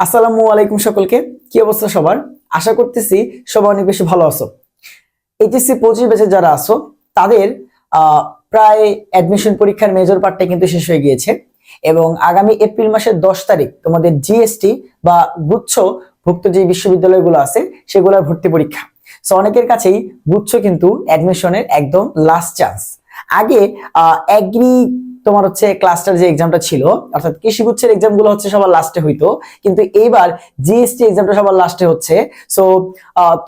আসসালামু আলাইকুম সকলকে। কি অবস্থা সবার? আশা করতেছি সবাই অনেক বেশি ভালো আছো। এইচএসসি পঁচিশ ব্যাচে যারা আছো, তাদের প্রায় অ্যাডমিশন পরীক্ষার মেজর পার্টটা কিন্তু শেষ হয়ে গিয়েছে এবং আগামী এপ্রিল মাসের দশ তারিখ তোমাদের জিএসটি বা গুচ্ছ ভুক্ত যে বিশ্ববিদ্যালয়গুলো আছে, সেগুলোর ভর্তি পরীক্ষা। সো অনেকের কাছেই গুচ্ছ কিন্তু অ্যাডমিশনের একদম লাস্ট চান্স আগে অ্যাগ্রি তোমার হচ্ছে ক্লাস্টার যে এক্সামটা ছিল, অর্থাৎ কৃষি গুচ্ছের এক্সামগুলো হচ্ছে সবার লাস্টে হইতো, কিন্তু এইবার জিএসটি এক্সামটা সবার লাস্টে হচ্ছে। সো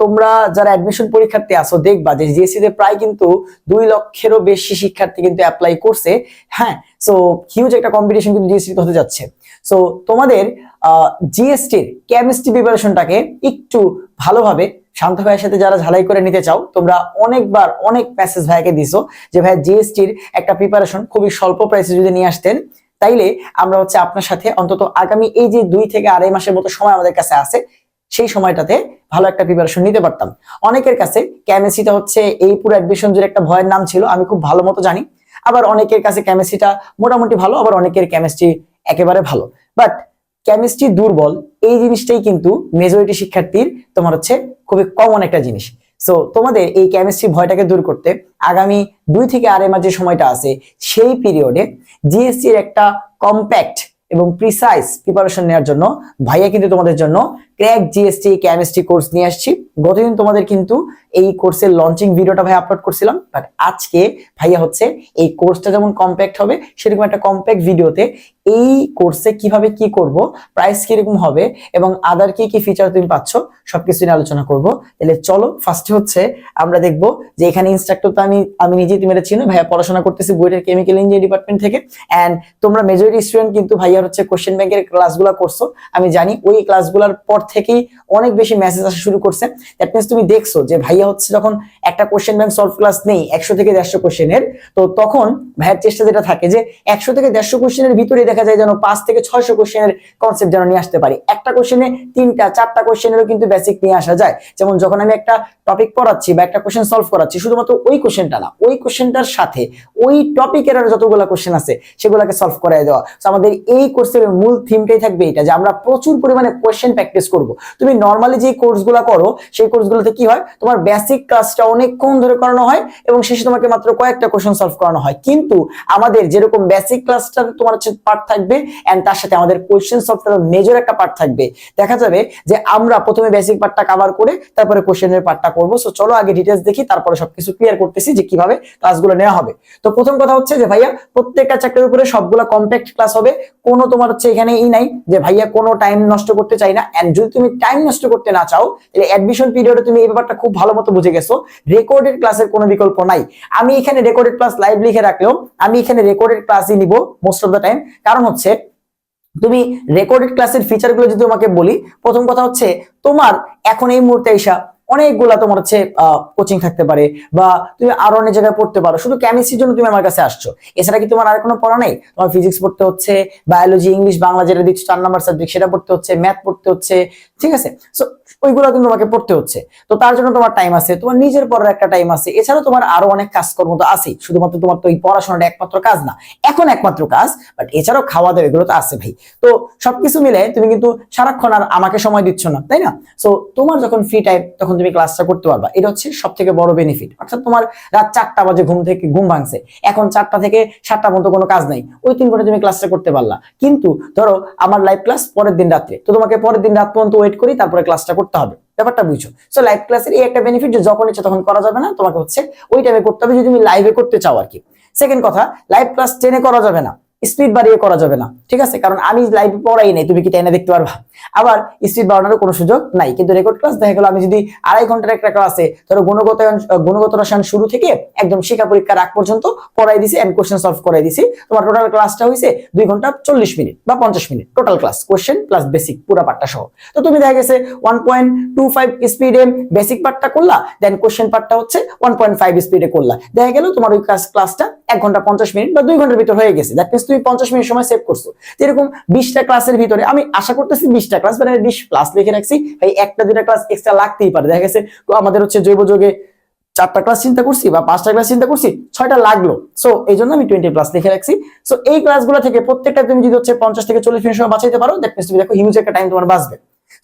তোমরা যারা অ্যাডমিশন পরীক্ষার্থী আসো দেখবা যে জিএসসি তে প্রায় কিন্তু দুই লক্ষেরও বেশি শিক্ষার্থী কিন্তু অ্যাপ্লাই করছে। হ্যাঁ সো হিউজ একটা কম্পিটিশন কিন্তু জিএসসি হতে যাচ্ছে। সো তোমাদের জিএসটির কেমিস্ট্রি প্রিপারেশনটাকে একটু ভালোভাবে শান্ত ভাইয়ের সাথে যারা ঝালাই করে নিতে চাও, তোমরা অনেকবার অনেক মেসেজ ভাইকে দিছো যে ভাই জিএসটির একটা প্রিপারেশন খুবই স্বল্প প্রাইসে যদি নিয়ে আসতেন, তাইলে আমরা হচ্ছে আপনার সাথে অন্তত আগামী এই যে দুই থেকে আড়াই মাসের মতো সময় আমাদের কাছে আছে, সেই সময়টাতে ভালো একটা প্রিপারেশন নিতে পারতাম। অনেকের কাছে কেমিস্ট্রিটা হচ্ছে এই পুরো অ্যাডমিশন জুড়ে একটা ভয়ের নাম ছিল, আমি খুব ভালো মতো জানি। আবার অনেকের কাছে কেমিস্ট্রিটা মোটামুটি ভালো, আবার অনেকের কেমিস্ট্রি একেবারে ভালো। বাট কেমিস্ট্রি দুর্বল, এই জিনিসটাই কিন্তু মেজরিটি শিক্ষার্থীর তোমার হচ্ছে খুবই কমন একটা জিনিস। সো তোমাদের এই কেমিস্ট্রি ভয়টাকে দূর করতে আগামী দুই থেকে আড়াই মাস যে সময়টা আছে, সেই পিরিয়ডে জিএসসির একটা কম্প্যাক্ট এবং প্রিসাইজ প্রিপারেশন নেওয়ার জন্য ভাইয়া কিন্তু তোমাদের জন্য ক্র্যাক জিএসটি কেমিস্ট্রি কোর্স নিয়ে আসছি। গতদিন তোমাদের কিন্তু এই কোর্সের লঞ্চিং ভিডিওটা ভাই আপলোড করছিলাম বাট আজকে ভাইয়া হচ্ছে এই কোর্সটা যেমন কম্প্যাক্ট হবে, সেরকম একটা কম্প্যাক্ট ভিডিওতে এই কোর্সে কীভাবে কি করব প্রাইস কীরকম হবে এবং আদার কি কি ফিচার তুমি পাচ্ছ, সবকিছু নিয়ে আলোচনা করব। তাহলে চলো ফার্স্টে হচ্ছে আমরা দেখব যে এখানে ইনস্ট্রাক্টর তো আমি আমি নিজেই তুমি এটা চিনো, ভাইয়া পড়াশোনা করতেছি বুয়েটের কেমিক্যাল ইঞ্জিনিয়ারিং ডিপার্টমেন্ট থেকে। এন্ড তোমরা মেজরিটি স্টুডেন্ট কিন্তু ভাইয়ার হচ্ছে কোশ্চেন ব্যাংকের ক্লাসগুলো করছ। আমি জানি ওই ক্লাসগুলোর পর থেকেই অনেক বেশি মেসেজ আসা শুরু করছে। দ্যাট মিনস তুমি দেখছ যে ভাইয়া হচ্ছে যখন একটা কোশ্চেন ব্যাংক সলভ ক্লাস নেই, একশো থেকে দেড়শো কোশ্চেনের তো তখন ভাইয়ের চেষ্টা যেটা থাকে যে একশো থেকে দেড়শো কোশ্চেনের ভিতরে দেখা যায় যেন পাঁচ থেকে ছয়শো কোশ্চেনের কনসেপ্ট যেন নিয়ে আসতে পারি। একটা কোশ্চেনে তিনটা, চারটা কোশ্চেনেরও কিন্তু বেসিক নিয়ে আসা যায়। যেমন যখন আমি একটা টপিক পড়াচ্ছি বা একটা কোশ্চেন সলভ করাচ্ছি, শুধুমাত্র ওই কোশ্চেনটা না, ওই কোশ্চেনটার সাথে ওই টপিকের আর যতগুলো কোশ্চেন আছে, সেগুলোকে সলভ করাই দেওয়া। আমাদের এই কোর্সের মূল থিমটাই থাকবে এটা, যে আমরা প্রচুর পরিমাণে কোশ্চেন প্র্যাকটিস করব। তুমি নর্মালি যে কোর্সগুলো করো, সেই কোর্সগুলোতে কি হয়? তোমার বেসিক ক্লাসটা অনেকক্ষণ ধরে করানো হয় এবং শেষে তোমাকে মাত্র কয়েকটা কোশ্চেন সলভ করানো হয়। কিন্তু আমাদের যেরকম বেসিক ক্লাসটা তোমার হচ্ছে পার্ট থাকবে এন্ড তার সাথে আমাদের কোশ্চেন সলভটার মেজর একটা পার্ট থাকবে। দেখা যাবে যে আমরা প্রথমে বেসিক পার্টটা কভার করে তারপরে কোশ্চেনের পার্টটা করব। সো চলো আগে ডিটেলস দেখি, তারপরে সবকিছু ক্লিয়ার করতেছি যে কীভাবে ক্লাসগুলো নেওয়া হবে। তো প্রথম কথা হচ্ছে যে ভাইয়া, প্রত্যেকটা চ্যাপ্টারের উপরে সবগুলো কম্প্যাক্ট ক্লাস হবে। কোনো তোমার হচ্ছে এখানে ই নাই যে ভাইয়া কোনো টাইম নষ্ট করতে চাই না যদি তুমি টাইম নষ্ট করতে না চাও, তাহলে অ্যাডমিশন পিরিয়ডে তুমি এই ব্যাপারটা খুব ভালো মতো বুঝে গেছো। রেকর্ডেড ক্লাসের কোনো বিকল্প নাই। আমি এখানে রেকর্ডেড ক্লাস লাইভ লিখে রাখলেও, আমি এখানে রেকর্ডেড ক্লাসই নিব মোস্ট অফ দ্য টাইম কারণ হচ্ছে, তুমি রেকর্ডেড ক্লাসের ফিচারগুলো যদি তোমাকে বলি, প্রথম কথা হচ্ছে, তোমার এখন এই মুহূর্তে এসা অনেকগুলা তোমার হচ্ছে কোচিং থাকতে পারে বা তুমি আরও অনেক জায়গায় পড়তে পারো। শুধু কেমিস্ট্রির জন্য তুমি আমার কাছে আসছো। এছাড়া কি তোমার আর কোনো পড়া নেই? তোমার ফিজিক্স পড়তে হচ্ছে বায়োলজি ইংলিশ বাংলা যেটা দিচ্ছ, চার নাম্বার সাবজেক্ট সেটা পড়তে হচ্ছে ম্যাথ পড়তে হচ্ছে ঠিক আছে? সো ওইগুলো কিন্তু তোমাকে পড়তে হচ্ছে। তো তার জন্য তোমার টাইম আছে, তোমার নিজের পড়ার একটা টাইম আছে। এছাড়া তোমার আরও অনেক কাজকর্ম তো আছেই। শুধুমাত্র তোমার তো এই পড়াশোনাটা একমাত্র কাজ না, এখন একমাত্র কাজ বাট এছাড়াও খাওয়া দাওয়া এগুলো তো আছে ভাই। তো সবকিছু মিলে তুমি কিন্তু সারাক্ষণ আর আমাকে সময় দিচ্ছ না, তাই না? সো তোমার যখন ফ্রি টাইম তখন তুমি ক্লাসটা করতে পারবা। এটা হচ্ছে সব থেকে বড় বেনিফিট অর্থাৎ তোমার রাত চারটা বাজে ঘুম থেকে, ঘুম ভাঙছে। এখন চারটা থেকে সাতটা পর্যন্ত কোনো কাজ নাই। ওই তিন ঘণ্টা তুমি ক্লাসটা করতে পারলা। কিন্তু ধরো, আমার লাইভ ক্লাস পরের দিন রাত্রে। তো তোমাকে পরের দিন রাত পর্যন্ত ওয়েট করি, তারপরে ক্লাসটা করতে হবে। ব্যাপারটা বুঝছ? সো লাইভ ক্লাসের এই একটা বেনিফিট যে যখন ইচ্ছে তখন করা যাবে না, তোমাকে হচ্ছে ওই টাইমে করতে হবে যদি তুমি লাইভে করতে চাও আর কি সেকেন্ড কথা লাইভ ক্লাস টেনে করা যাবে না স্পিড বাড়িয়ে করা যাবে না, ঠিক আছে? কারণ আমি লাইভ পড়াই নাই, তুমি কি টেনে দেখতে পারবা? আবার স্পিড বাড়ানোর কোনো সুযোগ নাই। কিন্তু রেকর্ড ক্লাস দেখা গেল, আমি যদি আড়াই ঘণ্টার একটা ক্লাসে ধরো গুণগত গুণগত রসায়ন শুরু থেকে একদম শিক্ষা পরীক্ষার আগ পর্যন্ত পড়াই দিছি এন্ড কোশ্চেন সলভ করাই দিছি, তোমার টোটাল ক্লাসটা হয়েছে দুই ঘণ্টা চল্লিশ মিনিট বা পঞ্চাশ minute. Total class question plus basic পুরো পার্টটা সহ। তো তুমি দেখা গেছে ওয়ান পয়েন্ট টু ফাইভ স্পিডে বেসিক পার্টটা করলা দেন কোশ্চেন পার্টটা হচ্ছে ওয়ান পয়েন্ট ফাইভ স্পিডে করলা। দেখা গেল তোমার ওই ক্লাস ক্লাসটা এক ঘণ্টা পঞ্চাশ মিনিট বা দুই ঘণ্টার ভিতর হয়ে গেছে। দ্যাট মিনস তুমি পঞ্চাশ মিনিট সময় সেভ করছ। এরকম বিশটা ক্লাসের ভিতরে, আমি আশা করতেছি বিশটা ক্লাস মানে বিশ প্লাস লিখে রাখছি। ভাই, একটা দুটা ক্লাস এক্সট্রা লাগতেই পারে। দেখা গেছে, তো আমাদের হচ্ছে জৈব যোগে চারটা ক্লাস চিন্তা করছি বা পাঁচটা ক্লাস চিন্তা করছি, ছয়টা লাগল। সো এই জন্য আমি টোয়েন্টি প্লাস লিখে রাখছি। সো এই ক্লাসগুলো থেকে প্রত্যেকটা তুমি যদি হচ্ছে পঞ্চাশ থেকে চল্লিশ মিনিট সময় বাঁচাইতে পারো দেখো হিউজ একটা টাইম তোমার বাঁচবে।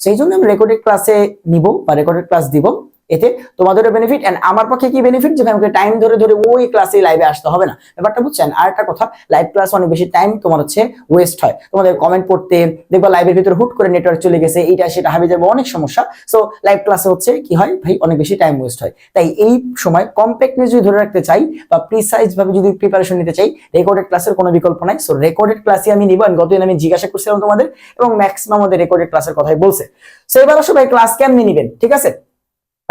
সেই জন্য আমি রেকর্ডেড ক্লাসে নিব বা রেকর্ডেড ক্লাস দিব। এতে তোমাদেরও বেনিফিট এন্ড আমার পক্ষে কি বেনিফিট যে ভাই, আমাকে টাইম ধরে ধরে ওই ক্লাসে লাইভে আসতে হবে না। ব্যাপারটা বুঝছেন? আর একটা কথা লাইভ ক্লাস অনেক বেশি টাইম তোমার হচ্ছে ওয়েস্ট হয়। তোমাদের কমেন্ট পড়তে, দেখবা লাইভের ভিতরে হুট করে নেটওয়ার্ক চলে গেছে, এইটা সেটা হাবি যাবে, অনেক সমস্যা। সো লাইভ ক্লাসে হচ্ছে কি হয়, ভাই, অনেক বেশি টাইম ওয়েস্ট হয়। তাই এই সময় কম্প্যাক্টনেস যদি ধরে রাখতে চাই বা ভাবে যদি প্রিপারেশন নিতে চাই রেকর্ডেড ক্লাসের কোনো বিকল্প নাই। সো রেকর্ডেড ক্লাসে আমি নিব and গতদিন আমি জিজ্ঞাসা করছিলাম তোমাদের এবং ম্যাক্সিমাম আমাদের রেকর্ডেড ক্লাসের কথাই বলছে। সো এবার আসো ভাই ক্লাস কেমনি নিবেন? ঠিক আছে?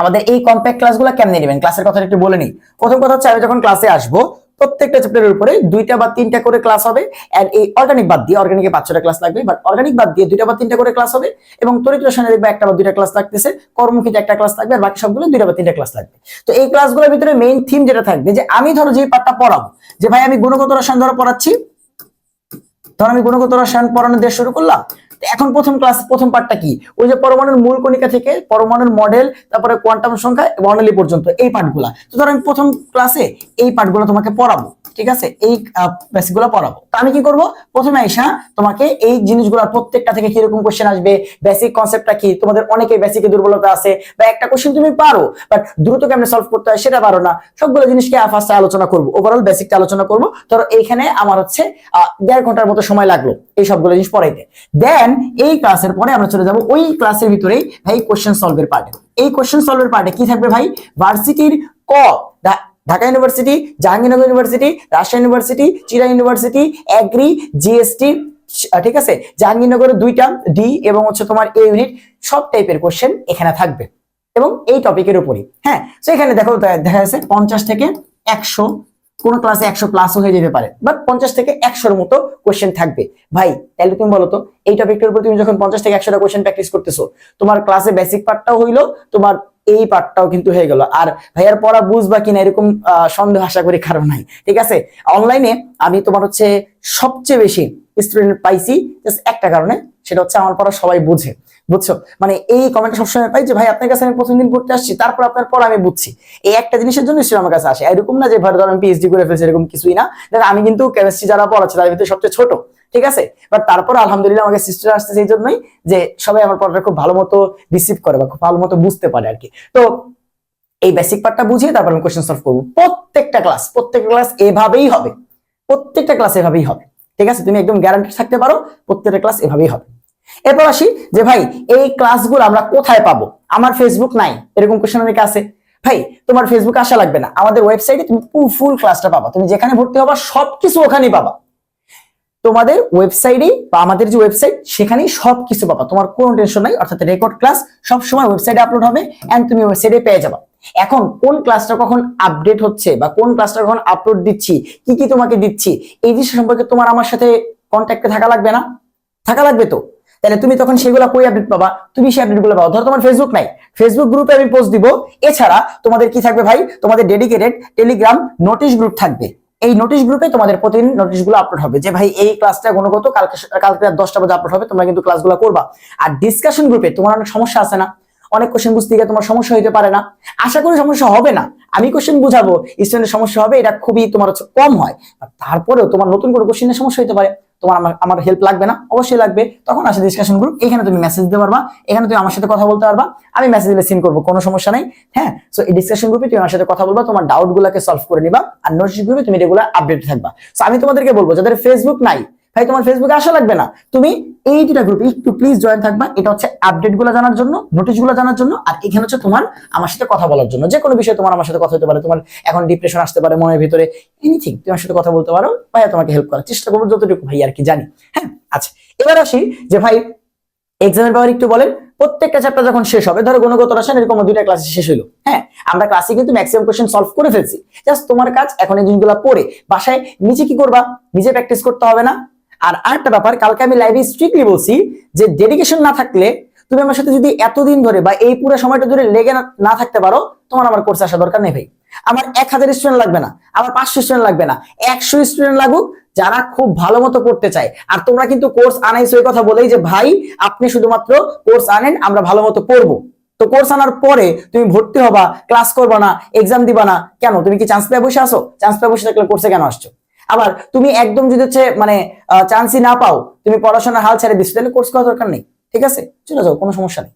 আমাদের এই কম্প্যাক্ট ক্লাসগুলো কেমনে নেবেন? ক্লাসের কথা একটু বলে নিই। প্রথম কথা হচ্ছে, আমি যখন ক্লাসে আসব, প্রত্যেকটা চ্যাপ্টারের উপরে দুইটা বা তিনটা করে ক্লাস হবে এন্ড এই অর্গানিক বাদ দিয়ে অর্গানিকে পাঁচ ছটা ক্লাস লাগবে বাট অর্গানিক বাদ দিয়ে দুইটা বা তিনটা করে ক্লাস হবে, এবং তরিত রসায়নে দেখবে একটা বা দুইটা ক্লাস লাগতেছে কর্মমুখীতে একটা ক্লাস থাকবে, আর বাকি সবগুলো দুইটা বা তিনটা ক্লাস লাগবে তো এই ক্লাসগুলোর ভিতরে মেইন থিম যেটা থাকবে, যে আমি ধরো যে পাঠটা পড়াবো, যে ভাই আমি গুণগত রসায়ন ধরো পড়াচ্ছি, ধরো আমি গুণগত রসায়ন পড়ানো দিয়ে শুরু করলাম এখন প্রথম ক্লাস প্রথম পার্টটা কি? ওই যে পরমাণুর মূল কণিকা থেকে পরমাণুর মডেল তারপরে কোয়ান্টাম সংখ্যা বর্ণালী পর্যন্ত, এই পার্টগুলা তো ধরেন প্রথম ক্লাসে এই পার্টগুলো তোমাকে পড়াবো। ঠিক আছে? এই বেসিকগুলো পড়াবো। তো আমি কি করব? প্রথমে আইসা তোমাকে এই জিনিসগুলোর প্রত্যেকটা থেকে কীরকম কোশ্চেন আসবে? বেসিক কনসেপ্টটা কি? তোমাদের অনেকেই বেসিকে দুর্বলতা আছে। বা একটা কোশ্চেন তুমি পারো বাট দ্রুত কেমনে সলভ করতে হয় সেটা পারো না। সবগুলো জিনিসকে ফার্স্টে আলোচনা করব। ওভারঅল বেসিকটা আলোচনা করব। ধরো এইখানে আমার হচ্ছে দেড় ঘণ্টার মতো সময় লাগল এই সবগুলো জিনিস পড়াইতে। দেন এই ক্লাসের পরে আমরা চলে যাব ওই ক্লাসের ভিতরেই ভাই কোশ্চেন সলভের পার্টে এই কোশ্চেন সলভের পার্টে কি থাকবে ভাই? ভার্সিটির ক Dhaka university, Jahangirnagar university, Rajshahi university চিরা ইউনিভার্সিটি অ্যাগ্রি জিএসটি ঠিক আছে? জাহাঙ্গীরনগরের দুইটা ডি এবং হচ্ছে তোমার এ ইউনিট সব টাইপের কোশ্চেন এখানে থাকবে। এবং এই টপিকের উপরই। হ্যাঁ তো এখানে দেখো দেখা যাচ্ছে পঞ্চাশ থেকে একশো, কোন ক্লাসে একশো প্লাসও হয়ে যেতে পারে। বাট পঞ্চাশ থেকে একশোর মতো কোশ্চেন থাকবে। ভাই, তাহলে তুমি বলো তো, এই টপিকটার উপর তুমি যখন পঞ্চাশ থেকে একশোটা কোয়েশ্চেন প্র্যাকটিস করতেছো, তোমার ক্লাসে বেসিক পার্টটাও হইল, তোমার এই পার্টটাও কিন্তু হয়ে গেল। আর ভাইয়ার পড়া বুঝবা কিনা এরকম সন্দেহ আশা করি কারণ নাই। ঠিক আছে? অনলাইনে আমি তোমার হচ্ছে সবচেয়ে বেশি স্টুডেন্ট পাইছি একটা কারণে, সেটা হচ্ছে আমার পড়া সবাই বুঝে। বুঝছ? মানে এই কমেন্ট সবসময় পাই যে, ভাই, আপনার কাছে আমি প্রথম দিন পড়তে আসছি, তারপর আপনার পর আমি বুঝছি। এই একটা জিনিসের জন্য আমার কাছে আসে। এরকম না যে, ভাই, ধর আমি পিএইচডি করে ফেলছি, এরকম কিছুই না। দেখ, আমি কিন্তু কেমিস্ট্রি যারা পড়াচ্ছে, তাদের ভিতরে সবচেয়ে ছোট। ঠিক আছে? বাট তারপর আলহামদুলিল্লাহ আমাকে সিস্টার আসছে সেই জন্যই যে সবাই আমার পড়াটা খুব ভালো মতো রিসিভ করে বা খুব ভালো মতো বুঝতে পারে আর কি। তো এই বেসিক পার্টটা বুঝিয়ে তারপর আমি কোশ্চেন সলভ করব। প্রত্যেকটা ক্লাস প্রত্যেকটা ক্লাস এভাবেই হবে। প্রত্যেকটা ক্লাস এভাবেই হবে। ঠিক আছে? তুমি একদম গ্যারান্টি থাকতে পারো, প্রত্যেকটা ক্লাস এভাবেই হবে। এরপর আসি যে ভাই, এই ক্লাসগুলো আমরা কোথায় পাবো? আমার ফেসবুক নাই, এরকম কোশ্চেন অনেকে আছে। ভাই, তোমার ফেসবুক আসা লাগবে না। আমাদের ওয়েবসাইটে তুমি ফুল ক্লাসটা পাবা। তুমি যেখানে ভর্তি হবা, সবকিছু ওখানেই পাবা। তোমাদের ওয়েবসাইটেই বা আমাদের যে ওয়েবসাইট সেখানেই সবকিছু পাবা। তোমার কোনো টেনশন নাই, অর্থাৎ রেকর্ড ক্লাস সব সময় ওয়েবসাইটে আপলোড হবে এন্ড তুমি ওয়েবসাইটে পেয়ে যাবা। এখন কোন ক্লাসটা কখন আপডেট হচ্ছে বা কোন ক্লাসটা কখন আপলোড দিচ্ছি, কি কি তোমাকে দিচ্ছি, এই জিনিস সম্পর্কে তোমার আমার সাথে কন্ট্যাক্টে থাকা লাগবে না? থাকা লাগবে তো? তাহলে তুমি তখন সেগুলো কই আপডেট পাবা? তুমি সেই আপডেটগুলো পাবা ধরো তোমার ফেসবুক নাই। ফেসবুক গ্রুপে আমি পোস্ট দিব। এছাড়া তোমাদের কি থাকবে ভাই? তোমাদের ডেডিকেটেড টেলিগ্রাম নোটিশ গ্রুপ থাকবে। এই নোটিশ গ্রুপে তোমাদের প্রতিদিন নোটিশগুলো আপলোড হবে যে, ভাই, এই ক্লাসটা গুণগত, কালকে কালকে দশটা বাজে আপলোড হবে, তোমরা কিন্তু ক্লাসগুলো করবা। আর ডিসকাশন গ্রুপে তোমার অনেক সমস্যা আছে না? অনেক কোশ্চেন বুঝতে গিয়ে তোমার সমস্যা হইতে পারে না। আশা করি সমস্যা হবে না। আমি কোশ্চেন বুঝাবো স্টুডেন্টের সমস্যা হবে, এটা খুবই তোমার হচ্ছে কম হয়। তারপরেও তোমার নতুন কোনো কোশ্চেনের সমস্যা হতে পারে। তোমার আমার আমার হেল্প লাগবে না? অবশ্যই লাগবে। তখন আসে ডিসকাশন গ্রুপ এখানে তুমি মেসেজ দিতে পারবা, এখানে তুমি আমার সাথে কথা বলতে পারবা, আমি মেসেজ দিলে সিন করব, কোনো সমস্যা নেই হ্যাঁ? সো এই ডিসকাশন গ্রুপে তুমি আমার সাথে কথা বলবা, তোমার ডাউট গুলাকে সলভ করে নিবা, আর নোটিস গ্রুপে তুমি রেগুলার আপডেট থাকবা। সো আমি তোমাদেরকে বলব, যাদের ফেসবুক নাই ভাই, তোমার ফেসবুকে আসা লাগবে না। তুমি এই দুটা গ্রুপে একটু প্লিজ জয়েন থাকবা। এটা হচ্ছে আপডেটগুলো জানার জন্য নোটিশগুলো জানার জন্য, আর এখানে হচ্ছে তোমার আমার সাথে কথা বলার জন্য। যে কোনো বিষয়ে তোমার আমার সাথে কথা হতে পারে, তোমার এখন ডিপ্রেশন আসতে পারে মনের ভিতরে এনিথিং তুমি সাথে কথা বলতে পারো, ভাইয়া তোমাকে হেল্প করার চেষ্টা করব, যতটুকু ভাই আর কি জানি। হ্যাঁ আচ্ছা এবার আসি যে ভাই এক্সামের ব্যাপারে একটু বলেন। প্রত্যেকটা চ্যাপ্টার যখন শেষ হবে, ধরো গুণগত রসায়ন এরকম দুইটা ক্লাসে শেষ হলো হ্যাঁ আমরা ক্লাসে কিন্তু ম্যাক্সিমাম কোশ্চেন সলভ করে ফেলছি। জাস্ট তোমার কাজ, এখন এই জিনিসগুলো পড়ে, বাসায় নিজে কি করবা? নিজে প্র্যাকটিস করতে হবে না? আর আরেকটা ব্যাপার, কালকে আমি লাইভে স্ট্রিক্টলি বলছি যে ডেডিকেশন না থাকলে তুমি আমার সাথে যদি এতদিন ধরে বা এই পুরো সময়টা ধরে লেগে না- থাকতে পারো, তোমার আমার কোর্সে আসা দরকার নেই ভাই। আমার এক হাজার স্টুডেন্ট লাগবে না, আমার পাঁচশো স্টুডেন্ট লাগবে না, একশো স্টুডেন্ট লাগুক, যারা খুব ভালো মতো পড়তে চায়। আর তোমরা কিন্তু কোর্স আনাইছো এই কথা বলেই যে, ভাই, আপনি শুধুমাত্র কোর্স আনেন, আমরা ভালো মতো পড়ব। তো কোর্স আনার পরে তুমি ভর্তি হবা ক্লাস করবা না এক্সাম দিবা না, কেন? তুমি কি চান্স পেয়ে বসে আসো চান্স পেয়ে বসে থাকলে কোর্সে কেন আসছো? আবার তুমি একদম যদি হচ্ছে মানে চান্সই না পাও, তুমি পড়াশোনার হাল ছেড়ে দিচ্ছ তাহলে কোর্স করার দরকার নেই, ঠিক আছে? চলে যাও, কোনো সমস্যা নেই।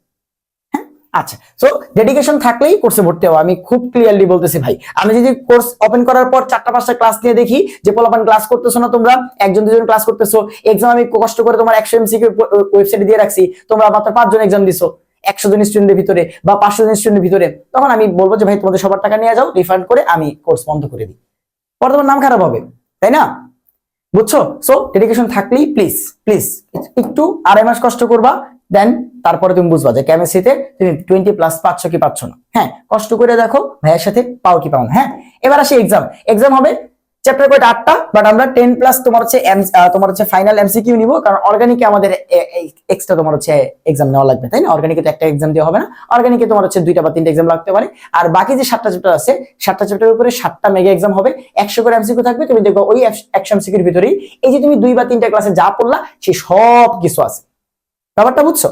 হ্যাঁ? আচ্ছা সো ডেডিকেশন থাকলেই কোর্সে ভর্তি হব আমি খুব ক্লিয়ারলি বলতেছি ভাই, আমি যদি কোর্স ওপেন করার পর চারটা পাঁচটা ক্লাস নিয়ে দেখি যে পোলাপান ক্লাস করতেছো না তোমরা, একজন দুজন ক্লাস করতেছো এক্সাম আমি কষ্ট করে তোমার একশো এমসিকিউ ওয়েবসাইটে দিয়ে রাখছি, তোমরা মাত্র পাঁচজন এক্সাম দিছো, একশো জন স্টুডেন্টের ভিতরে বা পাঁচশো জন স্টুডেন্টের ভিতরে, তখন আমি বলব যে ভাই, তোমাদের সবার টাকা নিয়ে যাও রিফান্ড করে আমি কোর্স বন্ধ করে দিই। পরে তোমার নাম খারাপ হবে। তাই না? বুঝছ? সো ডেডিকেশন থাকলেই প্লিজ প্লিজ একটু আড়াই মাস কষ্ট করবা দেন তারপরে তুমি বুঝবা যে কেমিস্ট্রিতে তুমি টোয়েন্টি প্লাস পাচ্ছ কি পাচ্ছ না। হ্যাঁ কষ্ট করে দেখো, ভাইয়ের সাথে পাও কি পাও না। হ্যাঁ এবার আসি এক্সাম এক্সাম হবে চ্যাপ্টার কয়টা আটটা বাট আমরা টেন প্লাস তোমার হচ্ছে তোমার হচ্ছে ফাইনাল এমসিকিউ নিব, কারণ অর্গানিকে আমাদের এক্সট্রা তোমার হচ্ছে এক্সাম নেওয়া লাগবে, তাই না? অর্গানিকে তো একটা এক্সাম দেওয়া হবে না। অর্গানিকে তোমার হচ্ছে দুইটা বা তিনটা এক্সাম লাগতে পারে। আর বাকি যে সাতটা চ্যাপ্টার আছে, সাতটা চ্যাপ্টারের উপরে সাতটা মেগা এক্সাম হবে। একশো করে এমসিকিউ থাকবে, তুমি দেখবে ওই একশো এমসিকিউর ভিতরেই এই যে তুমি দুই বা তিনটা ক্লাসে যা পড়লা, সে সব কিছু আছে। ব্যাপারটা বুঝছ?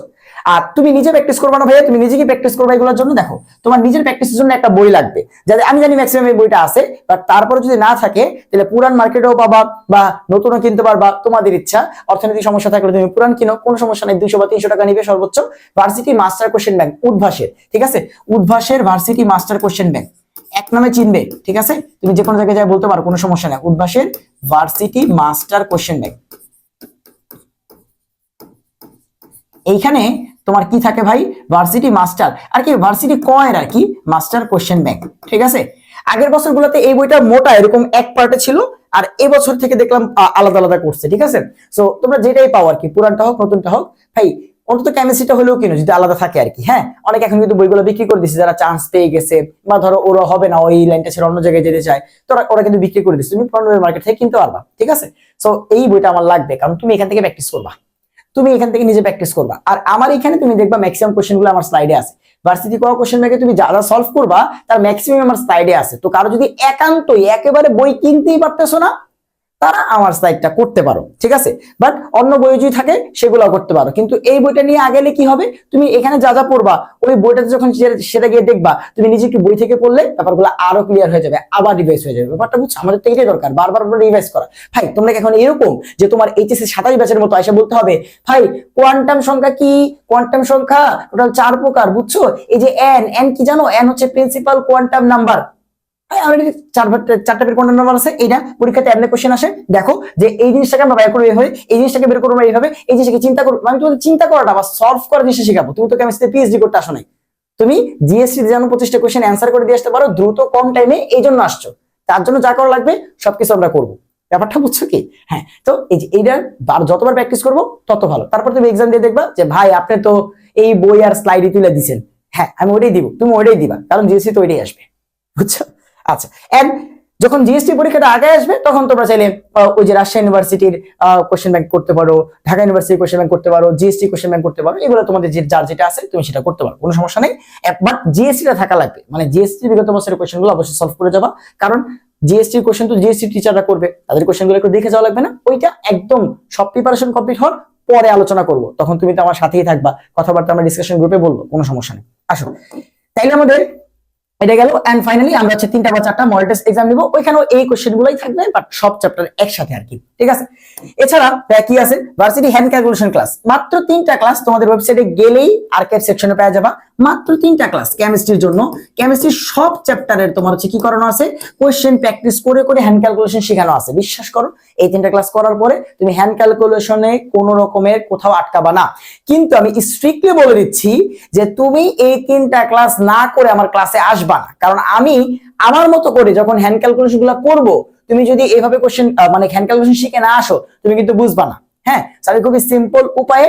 আর তুমি নিজে প্র্যাকটিস করবে না ভাইয়া, তুমি নিজে কি প্র্যাকটিস করবে এগুলোর জন্য। দেখো, তোমার নিজের প্র্যাকটিসের জন্য একটা বই লাগবে। যাতে, আমি জানি ম্যাক্সিমাম এই বইটা আছে বাট তারপরে যদি না থাকে, তাহলে পুরান মার্কেটেও পাবা বা নতুনও কিনতে পারবা, তোমাদের ইচ্ছা। অর্থনৈতিক সমস্যা থাকলে তুমি পুরান কিনো, কোনো সমস্যা নেই, দুইশো বা তিনশো টাকা নিবে সর্বোচ্চ। ভার্সিটি মাস্টার কোশ্চেন ব্যাংক উদ্ভাসের, ঠিক আছে? উদ্ভাসের ভার্সিটি মাস্টার কোশ্চেন ব্যাংক এক নামে চিনবে, ঠিক আছে? তুমি যে কোনো জায়গায় বলতে পারো, কোনো সমস্যা নেই। উদ্ভাসের ভার্সিটি মাস্টার কোশ্চেন ব্যাংক এইখানে তোমার কি থাকে ভাই? ভার্সিটি মাস্টার আর কি ভার্সিটি কয়ের আর কি? মাস্টার কোশ্চেন ব্যাংক ঠিক আছে? আগের বছরগুলোতে এই বইটা মোটা এরকম এক পার্টে ছিল, আর এবছর থেকে দেখলাম আলাদা আলাদা করছে, ঠিক আছে? সো তোমরা যেটাই পাও আর কি, পুরানটা হোক, নতুনটা হোক, ভাই, অন্তত কেমিস্ট্রিটা হলেও কিনো যদি আলাদা থাকে আর কি হ্যাঁ? অনেক এখন কিন্তু বইগুলো বিক্রি করে দিচ্ছে যারা চান্স পেয়ে গেছে, বা ধরো ওরা হবে না ওই লাইনটা ছেড়ে অন্য জায়গায় যেতে চায়, তো ওরা- কিন্তু বিক্রি করে দিচ্ছে তুমি পনেরো মার্কেট থেকে কিনতে পারবা, ঠিক আছে? সো এই বইটা আমার লাগবে, কারণ তুমি এখান থেকে প্র্যাকটিস করবা। তুমি এখান থেকে নিজে প্র্যাকটিস করবা। আর আমার এখানে তুমি দেখবা ম্যাক্সিমাম কোশ্চেনগুলো আমার স্লাইডে আছে। ভার্সিটি করা কোশ্চেন ব্যাগে তুমি যা যা সলভ করবা, তার ম্যাক্সিমাম আমার স্লাইডে আছে। তো কারও যদি একান্তই একেবারে বই কিনতেই পারতেছো না তারা আমার স্লাইডটা করতে পারো, ঠিক আছে? বাট অন্য বই যদি থাকে সেগুলো করতে পারো। কিন্তু এই বইটা নিয়ে আগেলে কি হবে? তুমি এখানে যা যা পড়বা, ওই বইটাতে যখন সেটা গিয়ে দেখবা, তুমি নিজে একটু বই থেকে পড়লে ব্যাপারগুলো আরও ক্লিয়ার হয়ে যাবে, আবার রিভাইজ হয়ে যাবে। ব্যাপারটা বুঝছ? আমাদের তো এটাই দরকার, বারবার রিভাইজ করা। ভাই, তোমরা এখন এরকম যে তোমার এইচএসসি সাতাশ ব্যাচের মতো এসে বলতে হবে? ভাই কোয়ান্টাম সংখ্যা কি? কোয়ান্টাম সংখ্যা টোটাল চার প্রকার, বুঝছ? এই যে এন এন কি জানো? এন হচ্ছে প্রিন্সিপাল কোয়ান্টাম নাম্বার চারটা আছে। এইটা পরীক্ষাতে কোশ্চেন দেখো যে এই জিনিসটাকে আমরা এই জিনিসটাকে বের করব এইভাবে, এই চিন্তা আমি চিন্তা করাটা বা শেখাবো। তো করতে তুমি করে দিয়ে আসতে পারো, দ্রুত কম টাইমে এই জন্য আসছো। তার জন্য যা করা লাগবে, সবকিছু আমরা করব। ব্যাপারটা বুঝছ কি? হ্যাঁ তো এই যে এইটার বার- যতবার প্র্যাকটিস করব, তত ভালো। তারপর তুমি এক্সাম দিয়ে দেখবা যে, ভাই, আপনি তো এই বই আর স্লাইডে তুলে দিছেন। হ্যাঁ আমি ওইটাই দিব। তুমি ওইটাই দিবা, কারণ জিএসসি তো ওইটাই আসবে। বুঝছ? আচ্ছা এন্ড যখন জিএসটি পরীক্ষাটা আগে আসবে, তখন তোমরা চাইলে ওই যে রাজশাহী ইউনিভার্সিটির কোশ্চেন ব্যাংক করতে পারো, ঢাকা ইউনিভার্সিটির কোশ্চেন ব্যাংক করতে পারো জিএসটি কোশ্চেন ব্যাংক করতে পারো, এগুলো তোমাদের যে, যার যেটা আছে, তুমি সেটা করতে পারো, কোনো সমস্যা নেই। বাট জিএসটিটা থাকা লাগবে মানে জিএসটি বিগত বছরের কোশ্চেনগুলো অবশ্যই সলভ করে যাবা, কারণ জিএসটির কোশ্চেন তো জিএসটি টিচাররা করবে, তাদের কোশ্চেনগুলো একটু দেখে যাওয়া লাগবে না, ওইটা একদম সব প্রিপারেশন কমপ্লিট হওয়ার পরে আলোচনা করব, তখন তুমি তো আমার সাথেই থাকবা, কথাবার্তা আমরা ডিসকাশন গ্রুপে বলব, কোনো সমস্যা নেই। আসো, তাইলে আমাদের এটা গেল এন্ড ফাইনালি আমরা হচ্ছে তিনটা বা চারটা মডেল টেস্ট এক্সাম নিব। ওইখানেও এই কোশ্চেন গুলোই থাকবে বাট সব চ্যাপ্টার একসাথে আর কি, ঠিক আছে? এছাড়া কি আছে? ভার্সিটি হ্যান্ড ক্যালকুলেশন ক্লাস মাত্র তিনটা ক্লাস তোমাদের ওয়েবসাইটে গেলেই আর্কাইভ সেকশনে পেয়ে যাবা। মাত্র তিনটা ক্লাস কেমিস্ট্রির জন্য। কেমিস্ট্রির সব চ্যাপ্টারের তোমার হচ্ছে কি করানো আছে? কোশ্চেন প্র্যাকটিস করে করে হ্যান্ড ক্যালকুলেশন শেখানো আছে। বিশ্বাস করো, এই তিনটা ক্লাস করার পরে তুমি হ্যান্ড ক্যালকুলেশনে কোনো রকমের কোথাও আটকাবা না। কিন্তু আমি স্ট্রিক্টলি বলে দিচ্ছি যে তুমি এই তিনটা ক্লাস না করে আমার ক্লাসে আসবা না। কারণ আমি আমার মতো করে যখন হ্যান্ড ক্যালকুলেশনগুলো করব, তুমি যদি এভাবে কোশ্চেন মানে হ্যান্ড ক্যালকুলেশন শিখে না আসো, তুমি কিন্তু বুঝবা না। হ্যাঁ? আমি খুবই সিম্পল উপায়ে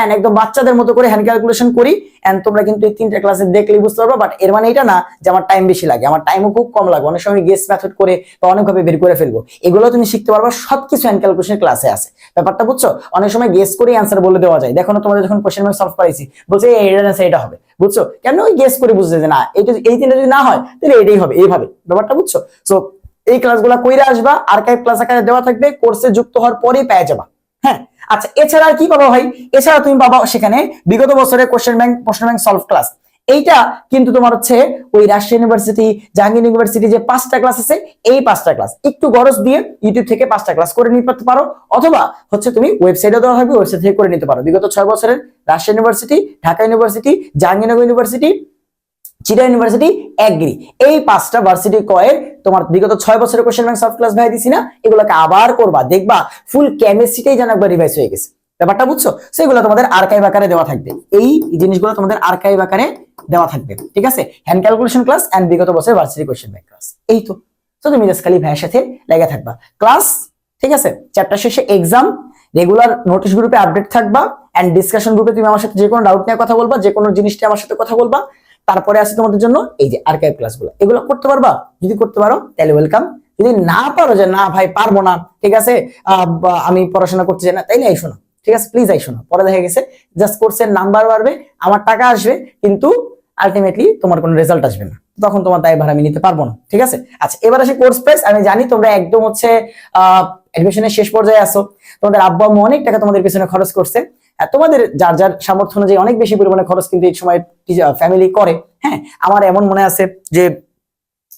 এন্ড একদম বাচ্চাদের মতো করে হ্যান্ড ক্যালকুলেশন করি। এন্ড তোমরা কিন্তু এই তিনটা ক্লাসে দেখলেই বুঝতে পারবে। বাট এর মানে এটা না যে আমার টাইম বেশি লাগে। আমার টাইমও খুব কম লাগে। অনেক সময় গেস মেথড করে বা অনেকভাবে বের করে ফেলব। এগুলো তুমি শিখতে পারবে। সবকিছু হ্যান্ড ক্যালকুলেশন ক্লাসে আছে। ব্যাপারটা বুঝছ? অনেক সময় গেস করে অ্যান্সার বলে দেওয়া যায়। দেখো না, তোমাদের যখন কোশ্চেন ব্যাংক সলভ করাইছি, বলছে এটার answer এটা হবে। বুঝছ? কেন ওই গেস করে বুঝতে যে না এইটা এই তিনটা যদি না হয়, তাহলে এটাই হবে। এইভাবে। ব্যাপারটা বুঝছ? সো এই ক্লাসগুলো কইরা আসবা। আর আর্কাইভ ক্লাস আকারে দেওয়া থাকবে। কোর্সে যুক্ত হওয়ার পরেই পেয়ে যাবা। হ্যাঁ? আচ্ছা এছাড়া কি পাবা ভাই? এছাড়া তুমি পাবা সেখানে বিগত বছরের কোশ্চেন ব্যাংক প্রশ্ন ব্যাংক সলভ ক্লাস এইটা কিন্তু তোমার হচ্ছে ওই রাজশাহী ইউনিভার্সিটি জাহাঙ্গীর ইউনিভার্সিটি যে পাঁচটা ক্লাস আছে, এই পাঁচটা ক্লাস একটু গরজ দিয়ে ইউটিউব থেকে পাঁচটা ক্লাস করে নিতে পারো, অথবা হচ্ছে তুমি ওয়েবসাইটে দেওয়া হবে ওয়েবসাইট থেকে করে নিতে পারো। বিগত ছয় বছরের Rajshahi university Dhaka university Jahangirnagar university চিটা ইউনিভার্সিটি এগ্রি এই পাঁচটা ভার্সিটি কয়ের তোমার বিগত ছয় বছরের কোশ্চেন ব্যাংক সফট ক্লাস ভাই দিছি না, এগুলোকে আবার করবা। দেখবা ফুল কেমিস্ট্রিটাই যেন একবার রিভাইজ হয়ে গেছে। ব্যাপারটা বুঝছ? সেগুলো তোমাদের আর্কাইভ আকারে দেওয়া থাকবে। এই জিনিসগুলো তোমাদের আর্কাইভ আকারে দেওয়া থাকবে। ঠিক আছে? হ্যান্ড ক্যালকুলেশন ক্লাস এন্ড বিগত বছরের ভার্সিটি কোশ্চেন ব্যাংক ক্লাস এই তো। তো তুমি খালি ভাইয়ের সাথে লেগে থাকবা। ক্লাস ঠিক আছে? চ্যাপ্টার শেষে এক্সাম রেগুলার নোটিশ গ্রুপে আপডেট থাকবা এন্ড ডিসকাশন গ্রুপে তুমি আমার সাথে যে কোনো ডাউট নিয়ে কথা বলবা, যে কোনো জিনিসটা আমার সাথে কথা বলবা। তারপরে আছে তোমাদের জন্য এই যে আর্কাইভ ক্লাসগুলো এগুলো করতে পারবা? যদি করতে পারো, তাহলে ওয়েলকাম যদি না পারো যে না ভাই, পারব না, ঠিক আছে? আমি পড়াশোনা করতে চাই না, তাইলে আইসো না। ঠিক আছে? প্লিজ আইসো না। পরে দেখা গেছে জাস্ট কোর্সের নাম্বার বাড়বে, আমার টাকা আসবে, কিন্তু আলটিমেটলি তোমার কোনো রেজাল্ট আসবে না। তখন তোমার দায় ভাড়া আমি নিতে পারব না। ঠিক আছে? আচ্ছা এবার আসে কোর্স প্রাইস আমি জানি তোমরা একদম হচ্ছে এডমিশনের শেষ পর্যায়ে আসো তোমাদের আব্বা আম্মু অনেক টাকা তোমাদের পিছনে খরচ করছে। তোমাদের যার যার সামর্থ্য অনুযায়ী অনেক বেশি পরিমাণে খরচ কিন্তু এই সময় ফ্যামিলি করে। হ্যাঁ আমার এমন মনে আছে যে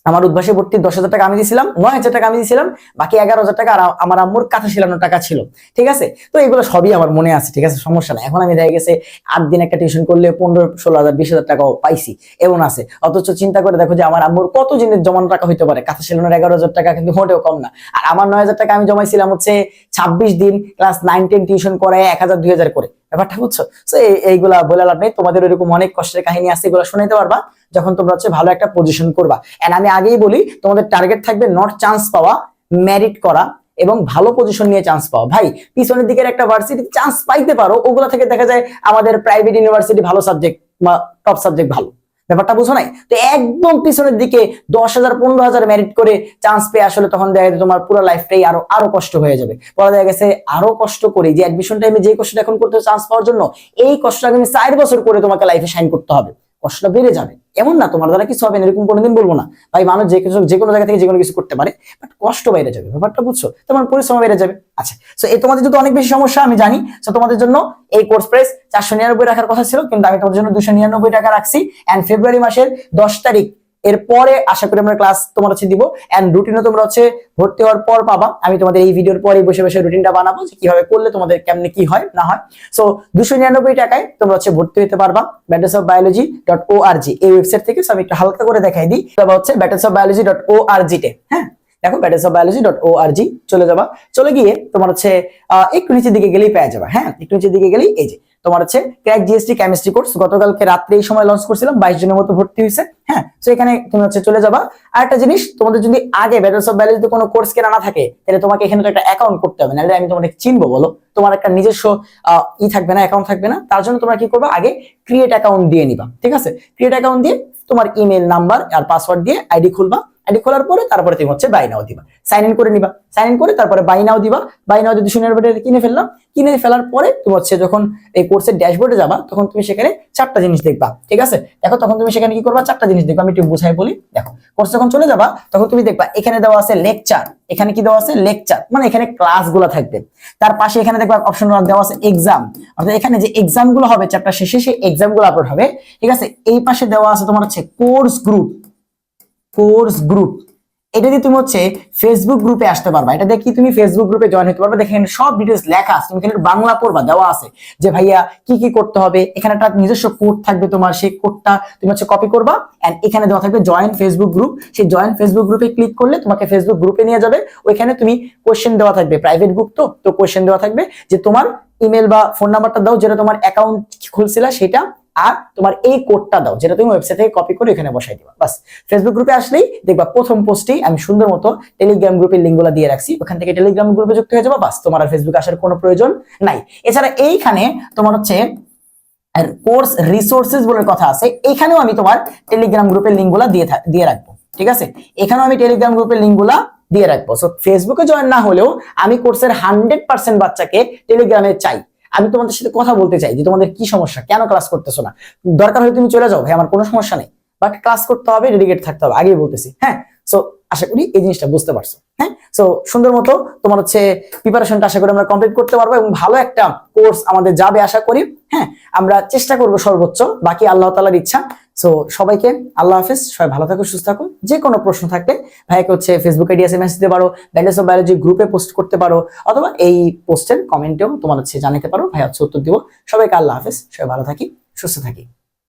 আমার উদ্ভাসে ভর্তি দশ হাজার টাকা আমি দিয়েছিলাম নয় হাজার টাকা আমি দিয়েছিলাম বাকি এগারো হাজার টাকা আর আমার আম্মুর কাছে ছিলানোর টাকা ছিল, ঠিক আছে? তো এগুলো সবই আমার মনে আছে, ঠিক আছে? সমস্যা এখন আমি দেখা গেছে আট দিন একটা টিউশন করলে পনেরো, ষোলো হাজার, বিশ হাজার টাকাও পাইছি, এমন আছে। অথচ চিন্তা করে দেখো যে আমার আম্মুর কত জিনিস জমানো টাকা হইতে পারে? কাছে ছিলানোর এগারো হাজার টাকা কিন্তু মোটেও কম না। আর আমার নয় হাজার টাকা আমি জমাইছিলাম হচ্ছে ছাব্বিশ দিন ক্লাস নাইন টেন টিউশন করে এক হাজার, দুই হাজার করে। ব্যাপারটা বুঝছ? তো এইগুলা বলে লাভ নেই। তোমাদের এরকম অনেক কষ্টের কাহিনী আছে, এগুলো শোনাইতে পারবা। যখন তোমরা হচ্ছে ভালো একটা পজিশন করবা। এন্ড আমি আগেই বলি, তোমাদের টার্গেট থাকবে নট চান্স পাওয়া ম্যারিট করা এবং ভালো পজিশন নিয়ে চান্স পাওয়া। ভাই, পিছনের দিকের একটা ভার্সিটি চান্স পাইতে পারো। ওগুলো থেকে দেখা যায় আমাদের প্রাইভেট ইউনিভার্সিটি ভালো সাবজেক্ট বা টপ সাবজেক্ট ভালো। ব্যাপারটা বুঝো নাই? তো একদম পিছনের দিকে দশ হাজার, পনেরো হাজার মেরিট করে চান্স পেয়ে আসলে তখন দেখা যায় তোমার পুরো লাইফটাই আরও আরও কষ্ট হয়ে যাবে। পরে দেখা গেছে আরও কষ্ট করে যে অ্যাডমিশন টাইমে যে কষ্টটা এখন করতে চান্স পাওয়ার জন্য, এই কষ্টটা তুমি চার বছর করে তোমাকে লাইফে সাইন করতে হবে। কষ্টটা বেড়ে যাবে। এমন না, তোমার দ্বারা কিছু হবে এরকম কোনোদিন বলব না। ভাই, মানুষ যে কিছু যে কোনো জায়গা থেকে যে কোনো কিছু করতে পারে বাট কষ্ট বেড়ে যাবে, ব্যাপারটা বুঝছ? তোমার পরিশ্রম বেড়ে যাবে। আচ্ছা সো এই তোমাদের যদি অনেক বেশি সমস্যা, আমি জানি সো তোমাদের জন্য এই কোর্স প্রাইস চারশো নিরানব্বই রাখার কথা ছিল, কিন্তু আমি তোমাদের জন্য দুশো নিরানব্বই টাকা রাখছি অ্যান্ড ফেব্রুয়ারি মাসের দশ তারিখ এরপরে আশা করি আমরা ক্লাস তোমার হচ্ছে দিব। এন্ড রুটিনও তোমরা হচ্ছে ভর্তি হওয়ার পর পাবা। আমি তোমাদের এই ভিডিওর পরে বসে বসে রুটিনটা বানাবো যে কীভাবে করলে তোমাদের কেমনে কি হয়, না হয়। সো দুশো নিরানব্বই টাকায় তোমরা হচ্ছে ভর্তি হতে পারবা battles of biology dot O R G এই ওয়েবসাইট থেকে আমি একটু হালকা করে দেখাই দিই। তবে হচ্ছে battles of biology dot O R G তে হ্যাঁ? দেখো battles of biology dot O R G চলে যাবা। চলে গিয়ে তোমার হচ্ছে একটু নিচের দিকে গেলেই পেয়ে যাবা হ্যাঁ? একটু নিচের দিকে গেলেই এই যে তোমার হচ্ছে ক্র্যাক জিএসটি কেমিস্ট্রি কোর্স গতকালকে রাত্রে এই সময় লঞ্চ করছিলাম, বাইশ জনের মতো ভর্তি হয়েছে হ্যাঁ? তো এখানে তুমি হচ্ছে চলে যাবা। আর একটা জিনিস, তোমাদের যদি আগে ব্যাটেলস অফ বায়োলজিতে কোনো কোর্স কেনা না থাকে, তাহলে তোমাকে এখানে তো একটা অ্যাকাউন্ট করতে হবে, নাহলে আমি তোমাকে চিনবো, বলো? তোমার একটা নিজস্ব ই থাকবে না অ্যাকাউন্ট থাকবে না, তার জন্য তোমরা কি করবা? আগে ক্রিয়েট অ্যাকাউন্ট দিয়ে নিবা, ঠিক আছে? ক্রিয়েট অ্যাকাউন্ট দিয়ে তোমার ইমেল নাম্বার আর পাসওয়ার্ড দিয়ে আইডি খুলবা। আইডি খোলার পরে তারপরে তুমি হচ্ছে বাই নাও দিবা। সাইন ইন করে নিবা। সাইন ইন করে তারপরে বাই নাও দিবা। বাই নাও যদি শূন্যের বেটে কিনে ফেললাম কিনে ফেলার পরে তুমি হচ্ছে যখন এই কোর্সের ড্যাশবোর্ডে যাবা, তখন তুমি সেখানে চারটা জিনিস দেখবা। ঠিক আছে? দেখো, তখন তুমি সেখানে কি করবা? চারটা জিনিস দেখবা। আমি একটু বুঝাই বলি। দেখো কোর্স যখন চলে যাবা, তখন তুমি দেখবা, এখানে দেওয়া আছে লেকচার এখানে কি দেওয়া আছে? লেকচার মানে এখানে ক্লাসগুলো থাকবে। তার পাশে এখানে দেখবা অপশন দেওয়া আছে এক্সাম অর্থাৎ এখানে যে এক্সামগুলো হবে চ্যাপ্টার শেষে সেই এক্সামগুলো আপলোড হবে। ঠিক আছে? এই পাশে দেওয়া আছে তোমার হচ্ছে কোর্স গ্রুপ কোর্স গ্রুপ। এটা দিয়ে তুমি হচ্ছে ফেসবুক গ্রুপে আসতে পারবা। এটা কি তুমি ফেসবুক গ্রুপে জয়েন হতে পারবে? দেখেন সব ডিটেলস লেখা আছে। তুমি এখানে বাংলা পড়বা, দেওয়া আছে যে, ভাইয়া, কি কি করতে হবে? এখানে একটা নিজস্ব কোড থাকবে তোমার। সেই কোডটা তুমি হচ্ছে কপি করবা এন্ড এখানে দেওয়া থাকবে জয়েন ফেসবুক গ্রুপ সেই জয়েন ফেসবুক গ্রুপে ক্লিক করলে তোমাকে ফেসবুক গ্রুপে নিয়ে যাবে। ওইখানে তুমি কোশ্চেন দেওয়া থাকবে। প্রাইভেট গ্রুপ তো তো কোশ্চেন দেওয়া থাকবে যে, তোমার ইমেল বা ফোন নাম্বারটা দাও যেটা তোমার অ্যাকাউন্ট খুলছিলা সেটা আর তোমার এই কোডটা দাও, যেটা তুমি ওয়েবসাইট থেকে কপি করে এখানে বসাই দিবা। বাস ফেসবুক গ্রুপে আসলেই দেখবা প্রথম পোস্টেই আমি সুন্দর মতো টেলিগ্রাম গ্রুপের লিঙ্কগুলো দিয়ে রাখছি। ওখান থেকে টেলিগ্রাম গ্রুপে যুক্ত হয়ে যাবা বাস তোমার আর ফেসবুক আসার কোনো প্রয়োজন নাই। এছাড়া এইখানে তোমার হচ্ছে কোর্স রিসোর্সেস বলে কথা আছে, এখানেও আমি তোমার টেলিগ্রাম গ্রুপের লিঙ্কগুলো দিয়ে দিয়ে রাখব, ঠিক আছে? এখানেও আমি টেলিগ্রাম গ্রুপের লিঙ্কগুলা দিয়ে রাখব। সো ফেসবুকে জয়েন না হলেও আমি কোর্সের হান্ড্রেড পার্সেন্ট বাচ্চাকে টেলিগ্রামে চাই। আমি তোমাদের সাথে কথা বলতে চাই যে তোমাদের কি সমস্যা? কেন ক্লাস করতেছো না? দরকার হয় তুমি চলে যাও। ভাই, আমার কোনো সমস্যা নেই। বাট ক্লাস করতে হবে ডেডিকেট থাকতে হবে। আগেই বলতেছি। হ্যাঁ? সো আশা করি এই জিনিসটা বুঝতে পারছ। হ্যাঁ? সো সুন্দর মতো তোমার হচ্ছে প্রিপারেশনটা আশা করি আমরা কমপ্লিট করতে পারব এবং ভালো একটা কোর্স আমাদের যাবে আশা করি। হ্যাঁ? আমরা চেষ্টা করব সর্বোচ্চ, বাকি আল্লাহ তালার ইচ্ছা। সো সবাইকে আল্লাহ হাফেজ, সবাই ভালো থাকো, সুস্থ থাকো। যে কোনো প্রশ্ন থাকলে ভাইকে হচ্ছে ফেসবুক আইডি এসএমএস দিতে পারো ব্যালেন্স অফ বায়োলজি গ্রুপে পোস্ট করতে পারো, অথবা এই পোস্টের কমেন্টেও তোমার হচ্ছে জানাতে পারো। ভাই হচ্ছে উত্তর দিব। সবাইকে আল্লাহ হাফেজ, সবাই ভালো থাকি, সুস্থ থাকি।